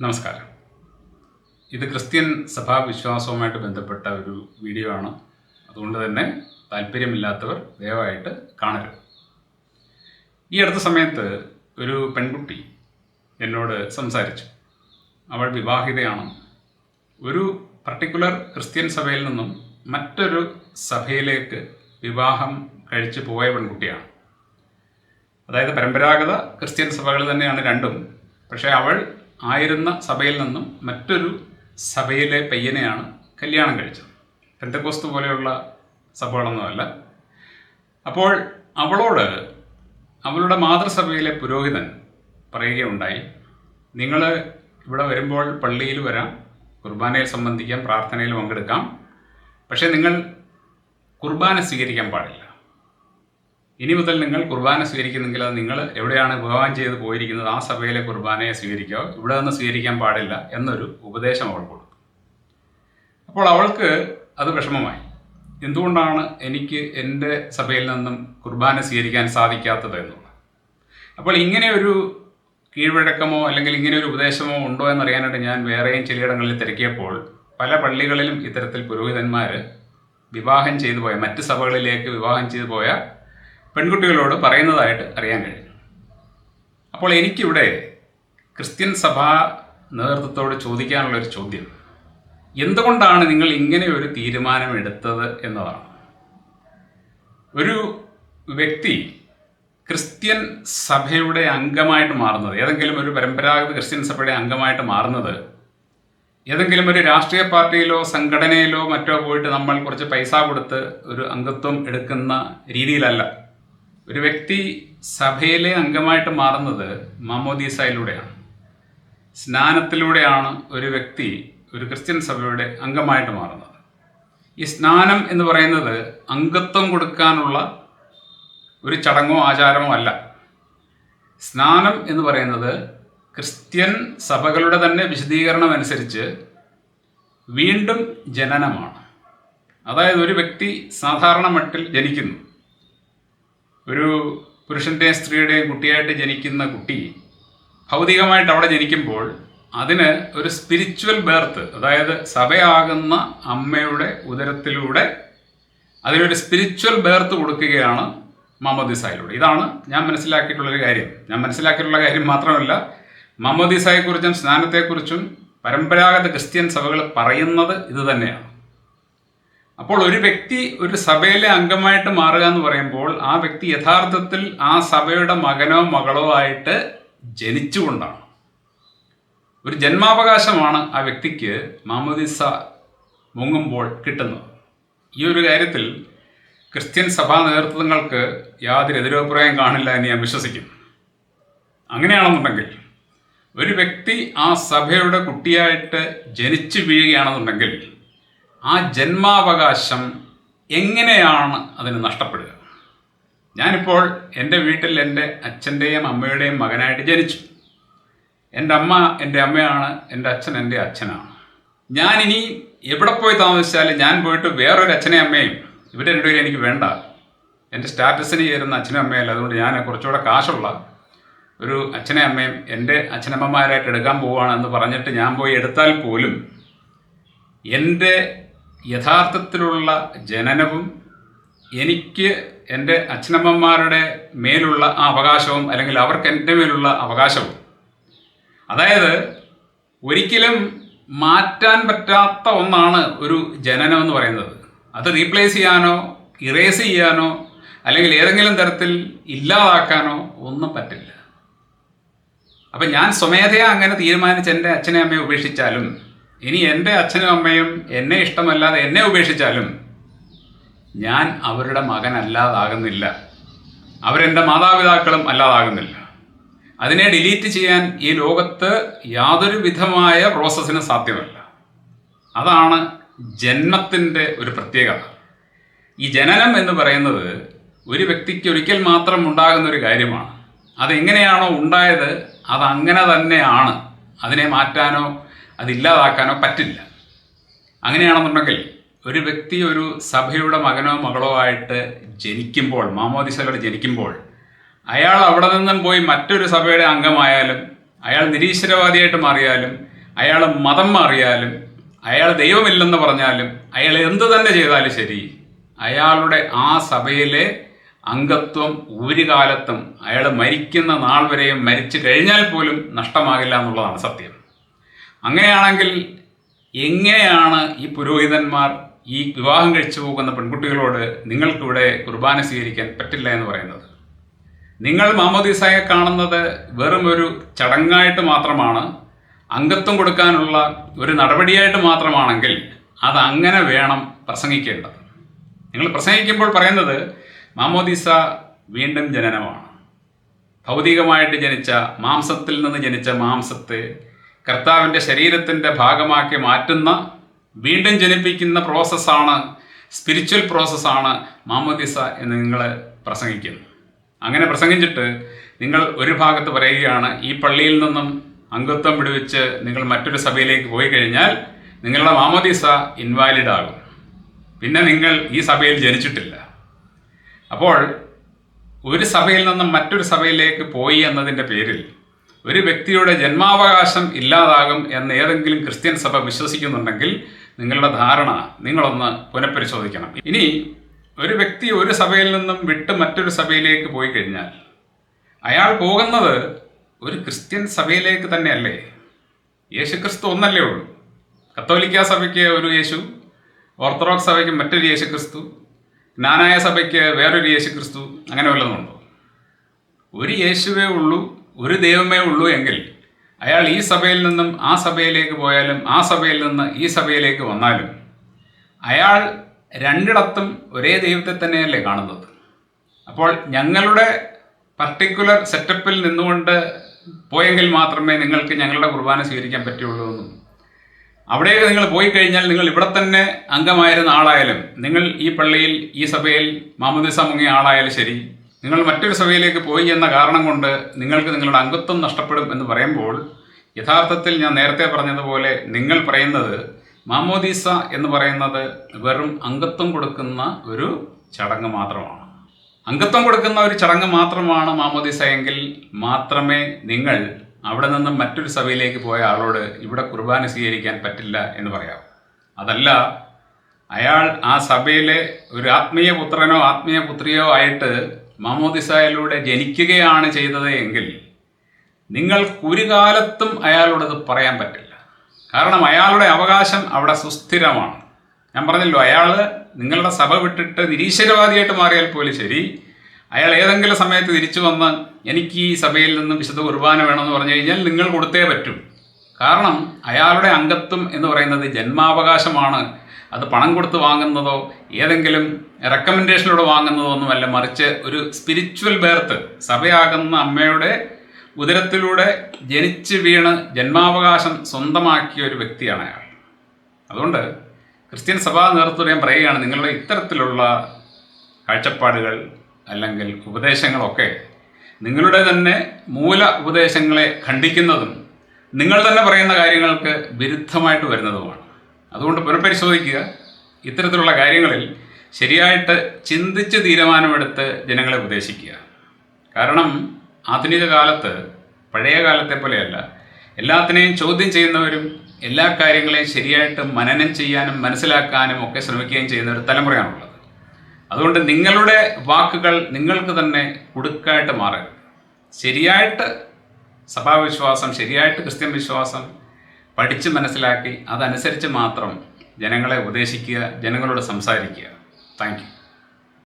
നമസ്കാരം. ഇത് ക്രിസ്ത്യൻ സഭാ വിശ്വാസവുമായിട്ട് ബന്ധപ്പെട്ട ഒരു വീഡിയോ ആണ്. അതുകൊണ്ട് തന്നെ താല്പര്യമില്ലാത്തവർ ദയവായിട്ട് കാണരുത്. ഈ അടുത്ത സമയത്ത് ഒരു പെൺകുട്ടി എന്നോട് സംസാരിച്ചു. അവൾ വിവാഹിതയാണ്. ഒരു പർട്ടിക്കുലർ ക്രിസ്ത്യൻ സഭയിൽ നിന്നും മറ്റൊരു സഭയിലേക്ക് വിവാഹം കഴിച്ചു പോയ പെൺകുട്ടിയാണ്. അതായത് പരമ്പരാഗത ക്രിസ്ത്യൻ സഭകൾ തന്നെയാണ് രണ്ടും. പക്ഷേ അവൾ ആയിരുന്ന സഭയിൽ നിന്നും മറ്റൊരു സഭയിലെ പയ്യനെയാണ് കല്യാണം കഴിച്ചത്. പെന്തക്കോസ്ത് പോലെയുള്ള സഭകളൊന്നുമല്ല. അപ്പോൾ അവളോട് അവളുടെ മാതൃസഭയിലെ പുരോഹിതൻ പറയുകയുണ്ടായി നിങ്ങൾ ഇവിടെ വരുമ്പോൾ പള്ളിയിൽ വരാം കുർബാനയിൽ സംബന്ധിക്കാം പ്രാർത്ഥനയിൽ പങ്കെടുക്കാം. പക്ഷേ നിങ്ങൾ കുർബാന സ്വീകരിക്കാൻ പാടില്ല. ഇനി മുതൽ നിങ്ങൾ കുർബാന സ്വീകരിക്കുന്നെങ്കിൽ അത് നിങ്ങൾ എവിടെയാണ് വിവാഹം ചെയ്ത് പോയിരിക്കുന്നത്? ആ സഭയിലെ കുർബാനയെ സ്വീകരിക്കുക. ഇവിടെ നിന്ന് സ്വീകരിക്കാൻ പാടില്ല എന്നൊരു ഉപദേശം അവൾ കൊടുത്തു. അപ്പോൾ അവൾക്ക് അത് വിഷമമായി. എന്തുകൊണ്ടാണ് എനിക്ക് എന്റെ സഭയിൽ നിന്നും കുർബാന സ്വീകരിക്കാൻ സാധിക്കാത്തത് എന്നുള്ളത്? അപ്പോൾ ഇങ്ങനെ ഒരു കീഴ്വഴക്കമോ അല്ലെങ്കിൽ ഇങ്ങനെ ഒരു ഉപദേശമോ ഉണ്ടോ എന്നറിയാനായിട്ട് ഞാൻ വേറെയും ചിലയിടങ്ങളിൽ തിരക്കിയപ്പോൾ പല പള്ളികളിലും ഇത്തരത്തിൽ പുരോഹിതന്മാർ വിവാഹം ചെയ്തു പോയ മറ്റ് സഭകളിലേക്ക് വിവാഹം ചെയ്തു പോയ പെൺകുട്ടികളോട് പറയുന്നതായിട്ട് അറിയാൻ കഴിഞ്ഞു അപ്പോൾ എനിക്കിവിടെ ക്രിസ്ത്യൻ സഭാ നേതൃത്വത്തോട് ചോദിക്കാനുള്ളൊരു ചോദ്യം. എന്തുകൊണ്ടാണ് നിങ്ങൾ ഇങ്ങനെ ഒരു തീരുമാനം എടുത്തത് എന്നതാണ്. ഒരു വ്യക്തി ക്രിസ്ത്യൻ സഭയുടെ അംഗമായിട്ട് മാറുന്നത് ഏതെങ്കിലും ഒരു പരമ്പരാഗത ക്രിസ്ത്യൻ സഭയുടെ അംഗമായിട്ട് മാറുന്നത് ഏതെങ്കിലും ഒരു രാഷ്ട്രീയ പാർട്ടിയിലോ സംഘടനയിലോ മറ്റോ പോയിട്ട് നമ്മൾ കുറച്ച് പൈസ കൊടുത്ത് ഒരു അംഗത്വം എടുക്കുന്ന രീതിയിലല്ല. ഒരു വ്യക്തി സഭയിലെ അംഗമായിട്ട് മാറുന്നത് മാമോദീസയിലൂടെയാണ്. സ്നാനത്തിലൂടെയാണ് ഒരു വ്യക്തി ഒരു ക്രിസ്ത്യൻ സഭയുടെ അംഗമായിട്ട് മാറുന്നത്. ഈ സ്നാനം എന്ന് പറയുന്നത് അംഗത്വം കൊടുക്കാനുള്ള ഒരു ചടങ്ങോ ആചാരമോ അല്ല. സ്നാനം എന്ന് പറയുന്നത് ക്രിസ്ത്യൻ സഭകളുടെ തന്നെ വിശദീകരണം അനുസരിച്ച് വീണ്ടും ജനനമാണ്. അതായത് ഒരു വ്യക്തി സാധാരണ മട്ടിൽ ജനിക്കുന്നു. ഒരു പുരുഷന്റെയും സ്ത്രീയുടെയും കുട്ടിയായിട്ട് ജനിക്കുന്ന കുട്ടി ഭൗതികമായിട്ട് അവിടെ ജനിക്കുമ്പോൾ അതിന് ഒരു സ്പിരിച്വൽ ബേർത്ത് അതായത് സഭയാകുന്ന അമ്മയുടെ ഉദരത്തിലൂടെ അതിനൊരു സ്പിരിച്വൽ ബേർത്ത് കൊടുക്കുകയാണ് മമ്മദിസായിലൂടെ ഇതാണ് ഞാൻ മനസ്സിലാക്കിയിട്ടുള്ളൊരു കാര്യം. ഞാൻ മനസ്സിലാക്കിയിട്ടുള്ള കാര്യം മാത്രമല്ല മമ്മദിസായെക്കുറിച്ചും സ്നാനത്തെക്കുറിച്ചും പരമ്പരാഗത ക്രിസ്ത്യൻ സഭകൾ പറയുന്നത് ഇത് തന്നെയാണ്. അപ്പോൾ ഒരു വ്യക്തി ഒരു സഭയിലെ അംഗമായിട്ട് മാറുക എന്ന് പറയുമ്പോൾ ആ വ്യക്തി യഥാർത്ഥത്തിൽ ആ സഭയുടെ മകനോ മകളോ ആയിട്ട് ജനിച്ചുകൊണ്ടാണ്. ഒരു ജന്മാവകാശമാണ് ആ വ്യക്തിക്ക് മാമോദിസ മുങ്ങുമ്പോൾ കിട്ടുന്നത്. ഈ ഒരു കാര്യത്തിൽ ക്രിസ്ത്യൻ സഭാ നേതൃത്വങ്ങൾക്ക് യാതൊരു എതിരഭിപ്രായം കാണില്ല എന്ന് ഞാൻ വിശ്വസിക്കും അങ്ങനെയാണെന്നുണ്ടെങ്കിൽ ഒരു വ്യക്തി ആ സഭയുടെ കുട്ടിയായിട്ട് ജനിച്ചു വീഴുകയാണെന്നുണ്ടെങ്കിൽ ആ ജന്മാവകാശം എങ്ങനെയാണ് അതിന് നഷ്ടപ്പെടുക? ഞാനിപ്പോൾ എന്റെ വീട്ടിൽ എന്റെ അച്ഛന്റെയും അമ്മയുടെയും മകനായിട്ട് ജനിച്ചു. എന്റെ അമ്മ എന്റെ അമ്മയാണ് എന്റെ അച്ഛൻ എന്റെ അച്ഛനാണ്. ഞാനിനി എവിടെ പോയി താമസിച്ചാലും ഞാൻ പോയിട്ട് വേറൊരു അച്ഛനെയും അമ്മയും ഇവരെ രണ്ടുപേരും എനിക്ക് വേണ്ട. എന്റെ സ്റ്റാറ്റസിന് ചേരുന്ന അച്ഛനും അമ്മയല്ല അതുകൊണ്ട് ഞാൻ കുറച്ചുകൂടെ കാശുള്ള ഒരു അച്ഛനെ അമ്മയും എന്റെ അച്ഛനമ്മമാരായിട്ട് എടുക്കാൻ പോവുകയാണെന്ന് പറഞ്ഞിട്ട് ഞാൻ പോയി എടുത്താൽ പോലും എന്റെ യഥാർത്ഥത്തിലുള്ള ജനനവും എനിക്ക് എന്റെ അച്ഛനമ്മമാരുടെ മേലുള്ള ആ അവകാശവും അല്ലെങ്കിൽ അവർക്ക് എന്റെ മേലുള്ള അവകാശവും. അതായത് ഒരിക്കലും മാറ്റാൻ പറ്റാത്ത ഒന്നാണ് ഒരു ജനനം എന്ന് പറയുന്നത്. അത് റീപ്ലേസ് ചെയ്യാനോ ഇറേസ് ചെയ്യാനോ അല്ലെങ്കിൽ ഏതെങ്കിലും തരത്തിൽ ഇല്ലാതാക്കാനോ ഒന്നും പറ്റില്ല. അപ്പം ഞാൻ സ്വമേധയാ അങ്ങനെ തീരുമാനിച്ച് എന്റെ അച്ഛനെ അമ്മയെ ഉപേക്ഷിച്ചാലും ഇനി എന്റെ അച്ഛനും അമ്മയും എന്നെ ഇഷ്ടമല്ലാതെ എന്നെ ഉപേക്ഷിച്ചാലും ഞാൻ അവരുടെ മകൻ മകനല്ലാതാകുന്നില്ല അവരെന്റെ മാതാപിതാക്കളും അല്ലാതാകുന്നില്ല. അതിനെ ഡിലീറ്റ് ചെയ്യാൻ ഈ ലോകത്ത് യാതൊരു വിധമായ പ്രോസസ്സിന് സാധ്യമല്ല. അതാണ് ജന്മത്തിന്റെ ഒരു പ്രത്യേകത. ഈ ജനനം എന്ന് പറയുന്നത് ഒരു വ്യക്തിക്ക് ഒരിക്കൽ മാത്രം ഉണ്ടാകുന്ന ഒരു കാര്യമാണ്. അതെങ്ങനെയാണോ ഉണ്ടായത് അതങ്ങനെ തന്നെയാണ്. അതിനെ മാറ്റാനോ അതില്ലാതാക്കാനോ പറ്റില്ല. അങ്ങനെയാണെന്നുണ്ടെങ്കിൽ ഒരു വ്യക്തി ഒരു സഭയുടെ മകനോ മകളോ ആയിട്ട് ജനിക്കുമ്പോൾ മാമോദിസകൾ ജനിക്കുമ്പോൾ അയാൾ അവിടെ നിന്നും പോയി മറ്റൊരു സഭയുടെ അംഗമായാലും അയാൾ നിരീശ്വരവാദിയായിട്ട് മാറിയാലും അയാൾ മതം മാറിയാലും അയാൾ ദൈവമില്ലെന്ന് പറഞ്ഞാലും അയാൾ എന്ത് തന്നെ ചെയ്താലും ശരി അയാളുടെ ആ സഭയിലെ അംഗത്വം ഒരു കാലത്തും അയാൾ മരിക്കുന്ന നാൾ വരെയും മരിച്ചു കഴിഞ്ഞാൽ പോലും നഷ്ടമാകില്ല എന്നുള്ളതാണ് സത്യം. അങ്ങനെയാണെങ്കിൽ എങ്ങനെയാണ് ഈ പുരോഹിതന്മാർ ഈ വിവാഹം കഴിച്ചു പോകുന്ന പെൺകുട്ടികളോട് നിങ്ങൾക്കിവിടെ കുർബാന സ്വീകരിക്കാൻ പറ്റില്ല എന്ന് പറയുന്നത്? നിങ്ങൾ മാമോദീസായെ കാണുന്നത് വെറും ഒരു ചടങ്ങായിട്ട് മാത്രമാണ് അംഗത്വം കൊടുക്കാനുള്ള ഒരു നടപടിയായിട്ട് മാത്രമാണെങ്കിൽ അത് അങ്ങനെ വേണം പ്രസംഗിക്കേണ്ടത്. നിങ്ങൾ പ്രസംഗിക്കുമ്പോൾ പറയുന്നത് മാമോദീസ വീണ്ടും ജനനമാണ്. ഭൗതികമായിട്ട് ജനിച്ച മാംസത്തിൽ നിന്ന് ജനിച്ച മാംസത്തെ കർത്താവിന്റെ ശരീരത്തിന്റെ ഭാഗമാക്കി മാറ്റുന്ന വീണ്ടും ജനിപ്പിക്കുന്ന പ്രോസസ്സാണ് സ്പിരിച്വൽ പ്രോസസ്സാണ് മാമോദിസ എന്ന് നിങ്ങൾ പ്രസംഗിക്കുന്നു. അങ്ങനെ പ്രസംഗിച്ചിട്ട് നിങ്ങൾ ഒരു ഭാഗത്ത് പറയുകയാണ് ഈ പള്ളിയിൽ നിന്നും അംഗത്വം വിടുവിച്ച് നിങ്ങൾ മറ്റൊരു സഭയിലേക്ക് പോയി കഴിഞ്ഞാൽ നിങ്ങളുടെ മാമോദിസ ഇൻവാലിഡ് ആകും. പിന്നെ നിങ്ങൾ ഈ സഭയിൽ ജനിച്ചിട്ടില്ല. അപ്പോൾ ഒരു സഭയിൽ നിന്നും മറ്റൊരു സഭയിലേക്ക് പോയി എന്നതിന്റെ പേരിൽ ഒരു വ്യക്തിയുടെ ജന്മാവകാശം ഇല്ലാതാകും എന്ന് ഏതെങ്കിലും ക്രിസ്ത്യൻ സഭ വിശ്വസിക്കുന്നുണ്ടെങ്കിൽ നിങ്ങളുടെ ധാരണ നിങ്ങളൊന്ന് പുനഃപരിശോധിക്കണം. ഇനി ഒരു വ്യക്തി ഒരു സഭയിൽ നിന്നും വിട്ട് മറ്റൊരു സഭയിലേക്ക് പോയി കഴിഞ്ഞാൽ അയാൾ പോകുന്നത് ഒരു ക്രിസ്ത്യൻ സഭയിലേക്ക് തന്നെയല്ലേ? യേശു ക്രിസ്തു ഒന്നല്ലേ ഉള്ളൂ. കത്തോലിക്ക സഭയ്ക്ക് ഒരു യേശു ഓർത്തഡോക്സ് സഭയ്ക്ക് മറ്റൊരു യേശു ക്രിസ്തു ജ്ഞാനായ സഭയ്ക്ക് വേറൊരു യേശു ക്രിസ്തു അങ്ങനെ വല്ലതുമുണ്ടോ ഒരു യേശുവേ ഉള്ളൂ ഒരു ദൈവമേ ഉള്ളൂ എങ്കിൽ അയാൾ ഈ സഭയിൽ നിന്നും ആ സഭയിലേക്ക് പോയാലും ആ സഭയിൽ നിന്ന് ഈ സഭയിലേക്ക് വന്നാലും അയാൾ രണ്ടിടത്തും ഒരേ ദൈവത്തെ തന്നെയല്ലേ കാണുന്നത്. അപ്പോൾ ഞങ്ങളുടെ പർട്ടിക്കുലർ സെറ്റപ്പിൽ നിന്നുകൊണ്ട് പോയെങ്കിൽ മാത്രമേ നിങ്ങൾക്ക് ഞങ്ങളുടെ കുർബാന സ്വീകരിക്കാൻ പറ്റുള്ളൂ എന്നും. അവിടേക്ക് നിങ്ങൾ പോയി കഴിഞ്ഞാൽ നിങ്ങൾ ഇവിടെ തന്നെ അംഗമായിരുന്ന ആളായാലും നിങ്ങൾ ഈ പള്ളിയിൽ ഈ സഭയിൽ മാമുദിസ മുങ്ങിയ ആളായാലും ശരി നിങ്ങൾ മറ്റൊരു സഭയിലേക്ക് പോയി എന്ന കാരണം കൊണ്ട് നിങ്ങൾക്ക് നിങ്ങളുടെ അംഗത്വം നഷ്ടപ്പെടും എന്ന് പറയുമ്പോൾ യഥാർത്ഥത്തിൽ ഞാൻ നേരത്തെ പറഞ്ഞതുപോലെ നിങ്ങൾ പറയുന്നത് മാമോദീസ എന്ന് പറയുന്നത് വെറും അംഗത്വം കൊടുക്കുന്ന ഒരു ചടങ്ങ് മാത്രമാണ്. അംഗത്വം കൊടുക്കുന്ന ഒരു ചടങ്ങ് മാത്രമാണ് മാമോദീസ എങ്കിൽ മാത്രമേ നിങ്ങൾ അവിടെ നിന്നും മറ്റൊരു സഭയിലേക്ക് പോയ ആളോട് ഇവിടെ കുർബാന സ്വീകരിക്കാൻ പറ്റില്ല എന്ന് പറയാം അതല്ല അയാൾ ആ സഭയിലെ ഒരു ആത്മീയ പുത്രനോ ആത്മീയ പുത്രിയോ ആയിട്ട് മാമോദിസായിലൂടെ ജനിക്കുകയാണ് ചെയ്തത് എങ്കിൽ നിങ്ങൾക്ക് ഒരു കാലത്തും അയാളോടത് പറയാൻ പറ്റില്ല. കാരണം അയാളുടെ അവകാശം അവിടെ സുസ്ഥിരമാണ്. ഞാൻ പറഞ്ഞല്ലോ അയാൾ നിങ്ങളുടെ സഭ വിട്ടിട്ട് നിരീശ്വരവാദിയായിട്ട് മാറിയാൽ പോലും ശരി. അയാൾ ഏതെങ്കിലും സമയത്ത് തിരിച്ചു വന്ന് എനിക്ക് ഈ സഭയിൽ നിന്നും വിശുദ്ധ കുർബാന വേണമെന്ന് പറഞ്ഞു കഴിഞ്ഞാൽ നിങ്ങൾ കൊടുത്തേ പറ്റൂ. കാരണം അയാളുടെ അംഗത്വം എന്ന് പറയുന്നത് ജന്മാവകാശമാണ്. അത് പണം കൊടുത്ത് വാങ്ങുന്നതോ ഏതെങ്കിലും റെക്കമെൻഡേഷനിലൂടെ വാങ്ങുന്നതോ ഒന്നുമല്ല. മറിച്ച് ഒരു സ്പിരിച്വൽ ബേർത്ത് സഭയാകുന്ന അമ്മയുടെ ഉദരത്തിലൂടെ ജനിച്ച് വീണ് ജന്മാവകാശം സ്വന്തമാക്കിയ ഒരു വ്യക്തിയാണ് അയാൾ. അതുകൊണ്ട് ക്രിസ്ത്യൻ സഭാ നേതൃത്വം ഞാൻ പറയുകയാണ് നിങ്ങളുടെ ഇത്തരത്തിലുള്ള കാഴ്ചപ്പാടുകൾ അല്ലെങ്കിൽ ഉപദേശങ്ങളൊക്കെ നിങ്ങളുടെ തന്നെ മൂല ഉപദേശങ്ങളെ ഖണ്ഡിക്കുന്നതും നിങ്ങൾ തന്നെ പറയുന്ന കാര്യങ്ങൾക്ക് വിരുദ്ധമായിട്ട് വരുന്നതുമാണ്. അതുകൊണ്ട് പുനഃപരിശോധിക്കുക. ഇത്തരത്തിലുള്ള കാര്യങ്ങളിൽ ശരിയായിട്ട് ചിന്തിച്ച് തീരുമാനമെടുത്ത് ജനങ്ങളെ ഉപദേശിക്കുക. കാരണം ആധുനിക കാലത്ത് പഴയ കാലത്തെ പോലെയല്ല എല്ലാത്തിനെയും ചോദ്യം ചെയ്യുന്നവരും എല്ലാ കാര്യങ്ങളെയും ശരിയായിട്ട് മനനം ചെയ്യാനും മനസ്സിലാക്കാനും ഒക്കെ ശ്രമിക്കുകയും ചെയ്യുന്ന ഒരു തലമുറയാണുള്ളത്. അതുകൊണ്ട് നിങ്ങളുടെ വാക്കുകൾ നിങ്ങൾക്ക് തന്നെ കുടുക്കായിട്ട് മാറരുത്. ശരിയായിട്ട് സഭാവിശ്വാസം ശരിയായിട്ട് ക്രിസ്ത്യൻ വിശ്വാസം പഠിച്ച് മനസ്സിലാക്കി അതനുസരിച്ച് മാത്രം ജനങ്ങളെ ഉപദേശിക്കുക ജനങ്ങളോട് സംസാരിക്കുക. താങ്ക്